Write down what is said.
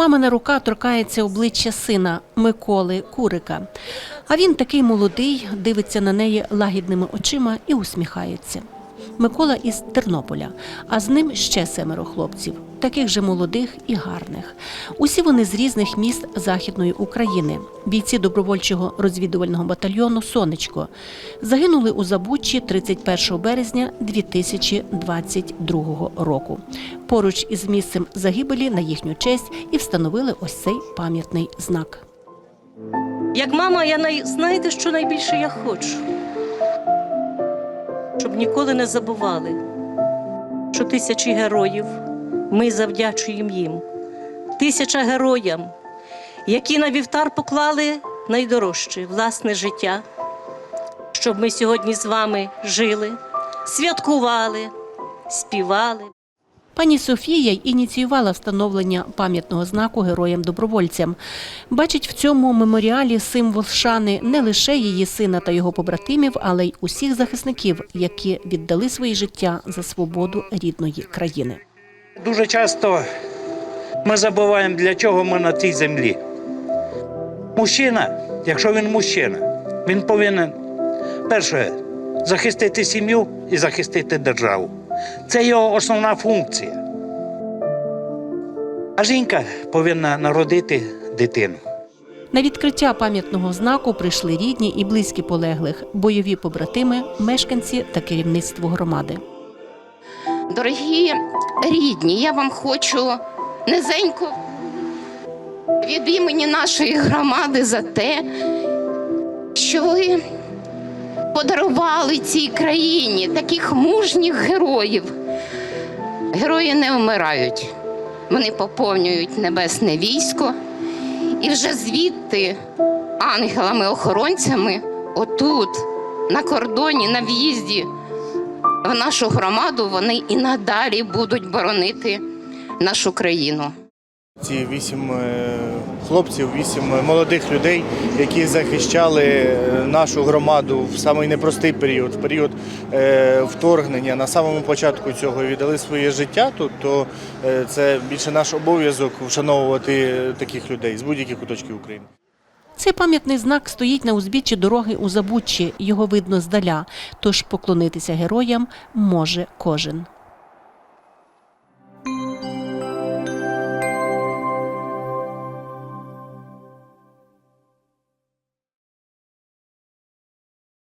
Мамина рука торкається обличчя сина Миколи Курика. А він такий молодий, дивиться на неї лагідними очима і усміхається. Микола із Тернополя, а з ним ще семеро хлопців, таких же молодих і гарних. Усі вони з різних міст Західної України, бійці добровольчого розвідувального батальйону Сонечко. Загинули у Забуччі 31 березня 2022 року. Поруч із місцем загибелі на їхню честь і встановили ось цей пам'ятний знак. Як мама, я най... знаєте, що найбільше я хочу? Щоб ніколи не забували, що тисячі героїв ми завдячуємо їм. Тисяча героям, які на вівтар поклали найдорожче власне життя, щоб ми сьогодні з вами жили, святкували, співали. Пані Софія ініціювала встановлення пам'ятного знаку героям-добровольцям. Бачить в цьому меморіалі символ шани не лише її сина та його побратимів, але й усіх захисників, які віддали свої життя за свободу рідної країни. Дуже часто ми забуваємо, для чого ми на цій землі. Мужчина, якщо він мужчина, він повинен перше захистити сім'ю і захистити державу. Це його основна функція. А жінка повинна народити дитину. На відкриття пам'ятного знаку прийшли рідні і близькі полеглих, бойові побратими, мешканці та керівництво громади. Дорогі рідні, я вам хочу низенько від імені нашої громади за те, що ви подарували цій країні таких мужніх героїв. Герої не вмирають, вони поповнюють небесне військо, і вже звідти ангелами-охоронцями, отут, на кордоні, на в'їзді в нашу громаду вони і надалі будуть боронити нашу країну. Ці вісім е, хлопців, вісім е, молодих людей, які захищали е, нашу громаду в самий непростий період, в період вторгнення на самому початку цього віддали своє життя тут, то це більше наш обов'язок вшановувати таких людей з будь-яких куточків України. Цей пам'ятний знак стоїть на узбіччі дороги у Забуччі. Його видно здаля, тож поклонитися героям може кожен.